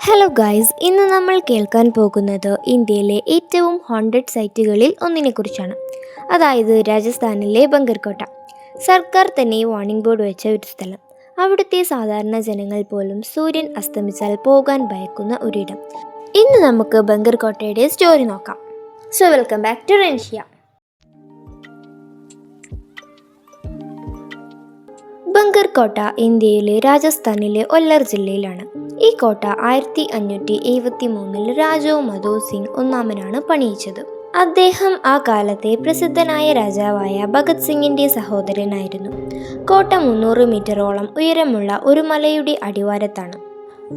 Hello guys ഇന്ന് നമ്മൾ കേൾക്കാൻ പോകുന്നത് ഇന്ത്യയിലെ ഏറ്റവും ഹോണ്ടഡ് സൈറ്റുകളിൽ ഒന്നിനെക്കുറിച്ചാണ്. അതായത് രാജസ്ഥാനിലെ ബങ്കർകോട്ട. സർക്കാർ തന്നെ വാർണിംഗ് ബോർഡ് വെച്ച ഒരു സ്ഥലം. അവിടുത്തെ സാധാരണ ജനങ്ങൾ പോലും സൂര്യൻ അസ്തമിച്ചാൽ പോകാൻ ഭയക്കുന്ന ഒരിടം. ഇന്ന് നമുക്ക് ബങ്കർകോട്ടയുടെ സ്റ്റോറി നോക്കാം. സോ വെൽക്കം ബാക്ക് ടു റെൻഷ്യ ബങ്കർ കോട്ട ഇന്ത്യയിലെ രാജസ്ഥാനിലെ ഒല്ലർ ജില്ലയിലാണ്. ഈ കോട്ട ആയിരത്തി അഞ്ഞൂറ്റി എഴുപത്തി മൂന്നിൽ രാജോ മധോ സിംഗ് ഒന്നാമനാണ് പണിയിച്ചത്. അദ്ദേഹം ആ കാലത്തെ പ്രസിദ്ധനായ രാജാവായ ഭഗത് സിംഗിന്റെ സഹോദരനായിരുന്നു. കോട്ട മുന്നൂറ് മീറ്ററോളം ഉയരമുള്ള ഒരു മലയുടെ അടിവാരത്താണ്.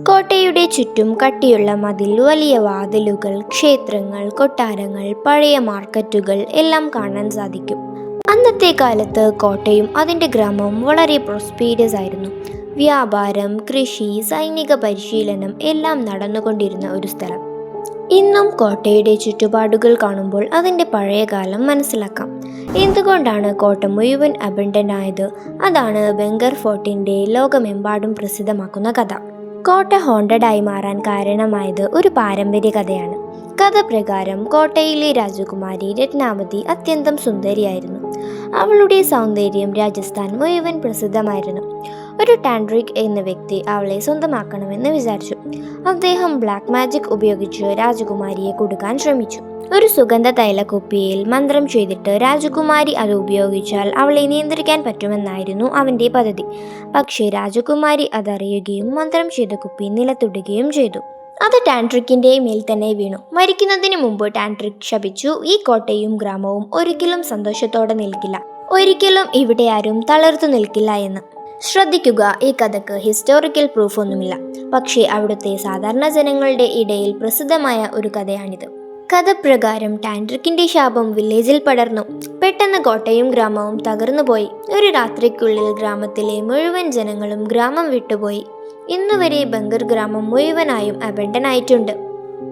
കോട്ടയുടെ ചുറ്റും കട്ടിയുള്ള മതിൽ വലിയ വാതിലുകൾ ക്ഷേത്രങ്ങൾ കൊട്ടാരങ്ങൾ പഴയ മാർക്കറ്റുകൾ എല്ലാം കാണാൻ സാധിക്കും. അന്നത്തെ കാലത്ത് കോട്ടയും അതിന്റെ ഗ്രാമവും വളരെ പ്രോസ്പീരിയസ് ആയിരുന്നു. വ്യാപാരം കൃഷി സൈനിക പരിശീലനം എല്ലാം നടന്നുകൊണ്ടിരുന്ന ഒരു സ്ഥലം. ഇന്നും കോട്ടയുടെ ചുറ്റുപാടുകൾ കാണുമ്പോൾ അതിന്റെ പഴയ കാലം മനസ്സിലാക്കാം. എന്തുകൊണ്ടാണ് കോട്ട മുഴുവൻ അബണ്ടന്റ് ആയത്? അതാണ് ബംഗർ ഫോർട്ടിന്റെ ലോകമെമ്പാടും പ്രസിദ്ധമാക്കുന്ന കഥ. കോട്ട ഹോണ്ടഡായി മാറാൻ കാരണമായത് ഒരു പാരമ്പര്യ കഥയാണ്. കഥ പ്രകാരം കോട്ടയിലെ രാജകുമാരി രത്നാവതി അത്യന്തം സുന്ദരിയായിരുന്നു. അവളുടെ സൗന്ദര്യം രാജസ്ഥാൻ മുഴുവൻ പ്രസിദ്ധമായിരുന്നു. ഒരു ടാൻഡ്രിക് എന്ന വ്യക്തി അവളെ സ്വന്തമാക്കണമെന്ന് വിചാരിച്ചു. അദ്ദേഹം ബ്ലാക്ക് മാജിക് ഉപയോഗിച്ച് രാജകുമാരിയെ കൊടുക്കാൻ ശ്രമിച്ചു. ഒരു സുഗന്ധ തൈല കുപ്പിയിൽ മന്ത്രം ചെയ്തിട്ട് രാജകുമാരി അത് ഉപയോഗിച്ചാൽ അവളെ നിയന്ത്രിക്കാൻ പറ്റുമെന്നായിരുന്നു അവന്റെ പദ്ധതി. പക്ഷേ രാജകുമാരി അതറിയുകയും മന്ത്രം ചെയ്ത കുപ്പി നിലത്തിടുകയും ചെയ്തു. അത് ടാൻട്രിക്കിന്റെ മേൽ തന്നെ വീണു. മരിക്കുന്നതിന് മുമ്പ് ടാൻട്രിക് ശപിച്ചു. ഈ കോട്ടയും ഗ്രാമവും ഒരിക്കലും സന്തോഷത്തോടെ നിൽക്കില്ല. ഒരിക്കലും ഇവിടെ ആരും തളർത്തു നിൽക്കില്ല എന്ന്. ശ്രദ്ധിക്കുക ഈ കഥക്ക് ഹിസ്റ്റോറിക്കൽ പ്രൂഫൊന്നുമില്ല പക്ഷേ അവിടുത്തെ സാധാരണ ജനങ്ങളുടെ ഇടയിൽ പ്രസിദ്ധമായ ഒരു കഥയാണിത്. കഥ പ്രകാരം ശാപം വില്ലേജിൽ പടർന്നു. പെട്ടെന്ന് കോട്ടയും ഗ്രാമവും തകർന്നുപോയി. ഒരു രാത്രിക്കുള്ളിൽ ഗ്രാമത്തിലെ മുഴുവൻ ജനങ്ങളും ഗ്രാമം വിട്ടുപോയി. ഇന്നുവരെ ബംഗർ ഗ്രാമം മുഴുവനായും അബണ്ടനായിട്ടുണ്ട്.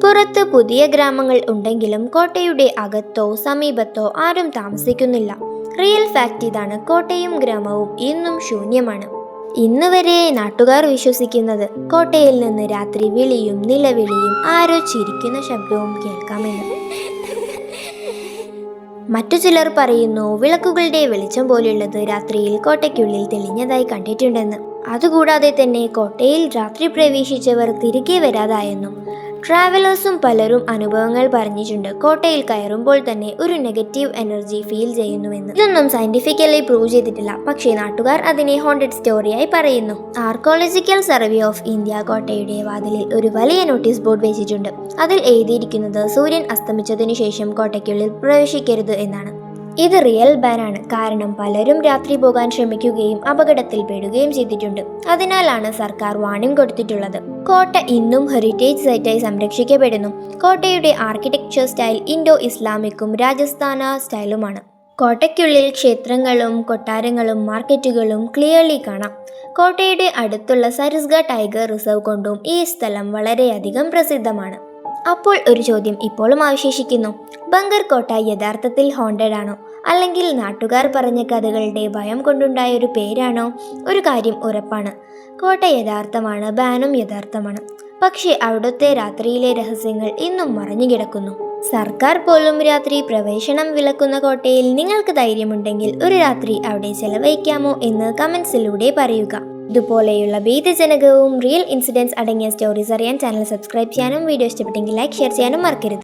പുറത്ത് പുതിയ ഗ്രാമങ്ങൾ ഉണ്ടെങ്കിലും കോട്ടയുടെ അകത്തോ സമീപത്തോ ആരും താമസിക്കുന്നില്ല. റിയൽ ഫാക്റ്റ് ഇതാണ് കോട്ടയും ഗ്രാമവും ഇന്നും ശൂന്യമാണ്. ഇന്ന് വരെ നാട്ടുകാർ വിശ്വസിക്കുന്നത് കോട്ടയിൽ നിന്ന് രാത്രി വിളിയും നിലവിളിയും ആരോ ചിരിക്കുന്ന ശബ്ദവും കേൾക്കാമെന്ന്. മറ്റു ചിലർ പറയുന്നു വിളക്കുകളുടെ വെളിച്ചം പോലെയുള്ളത് രാത്രിയിൽ കോട്ടയ്ക്കുള്ളിൽ തെളിഞ്ഞതായി കണ്ടിട്ടുണ്ടെന്ന്. അതുകൂടാതെ തന്നെ കോട്ടയിൽ രാത്രി പ്രവേശിച്ചവർ തിരികെ വരാതായെന്നും ട്രാവലേഴ്സും പലരും അനുഭവങ്ങൾ പറഞ്ഞിട്ടുണ്ട്. കോട്ടയിൽ കയറുമ്പോൾ തന്നെ ഒരു നെഗറ്റീവ് എനർജി ഫീൽ ചെയ്യുന്നുവെന്ന്. ഇതൊന്നും സയന്റിഫിക്കലി പ്രൂവ് ചെയ്തിട്ടില്ല. പക്ഷേ നാട്ടുകാർ അതിനെ ഹോണ്ടഡ് സ്റ്റോറിയായി പറയുന്നു. ആർക്കോളജിക്കൽ സർവേ ഓഫ് ഇന്ത്യ കോട്ടയുടെ വാതിലിൽ ഒരു വലിയ നോട്ടീസ് ബോർഡ് വെച്ചിട്ടുണ്ട്. അതിൽ എഴുതിയിരിക്കുന്നത് സൂര്യൻ അസ്തമിച്ചതിനു ശേഷം കോട്ടയ്ക്കുള്ളിൽ പ്രവേശിക്കരുത് എന്നാണ്. ഇത് റിയൽ ബാനാണ്. കാരണം പലരും രാത്രി പോകാൻ ശ്രമിക്കുകയും അപകടത്തിൽ പെടുകയും ചെയ്തിട്ടുണ്ട്. അതിനാലാണ് സർക്കാർ വാണിംഗ് കൊടുത്തിട്ടുള്ളത്. കോട്ട ഇന്നും ഹെറിറ്റേജ് സൈറ്റായി സംരക്ഷിക്കപ്പെടുന്നു. കോട്ടയുടെ ആർക്കിടെക്ചർ സ്റ്റൈൽ ഇൻഡോ ഇസ്ലാമിക്കും രാജസ്ഥാന സ്റ്റൈലുമാണ്. കോട്ടയ്ക്കുള്ളിൽ ക്ഷേത്രങ്ങളും കൊട്ടാരങ്ങളും മാർക്കറ്റുകളും ക്ലിയർലി കാണാം. കോട്ടയുടെ അടുത്തുള്ള സരസ്ഗ ടൈഗർ റിസർവ് കൊണ്ടും ഈ സ്ഥലം വളരെയധികം പ്രസിദ്ധമാണ്. അപ്പോൾ ഒരു ചോദ്യം ഇപ്പോഴും അവശേഷിക്കുന്നു. ബങ്കർ കോട്ട യഥാർത്ഥത്തിൽ ഹോണ്ടഡ് ആണോ? അല്ലെങ്കിൽ നാട്ടുകാർ പറഞ്ഞ കഥകളുടെ ഭയം കൊണ്ടുണ്ടായ ഒരു പേരാണോ? ഒരു കാര്യം ഉറപ്പാണ്. കോട്ട യഥാർത്ഥമാണ് ബാനും യഥാർത്ഥമാണ്. പക്ഷേ അവിടുത്തെ രാത്രിയിലെ രഹസ്യങ്ങൾ ഇന്നും മറഞ്ഞു കിടക്കുന്നു സർക്കാർ പോലും രാത്രി പ്രവേശനം വിലക്കുന്ന കോട്ടയിൽ നിങ്ങൾക്ക് ധൈര്യമുണ്ടെങ്കിൽ ഒരു രാത്രി അവിടെ ചെലവഴിക്കാമോ എന്ന് കമൻസിലൂടെ പറയുക. ഇതുപോലെയുള്ള ഭീതിജനകവും റിയൽ ഇൻസിഡൻസ് അടങ്ങിയ സ്റ്റോറീസ് അറിയാൻ ചാനൽ സബ്സ്ക്രൈബ് ചെയ്യാനും വീഡിയോ ഇഷ്ടപ്പെട്ടെങ്കിൽ ലൈക്ക് ഷെയർ ചെയ്യാനും മറക്കരുത്.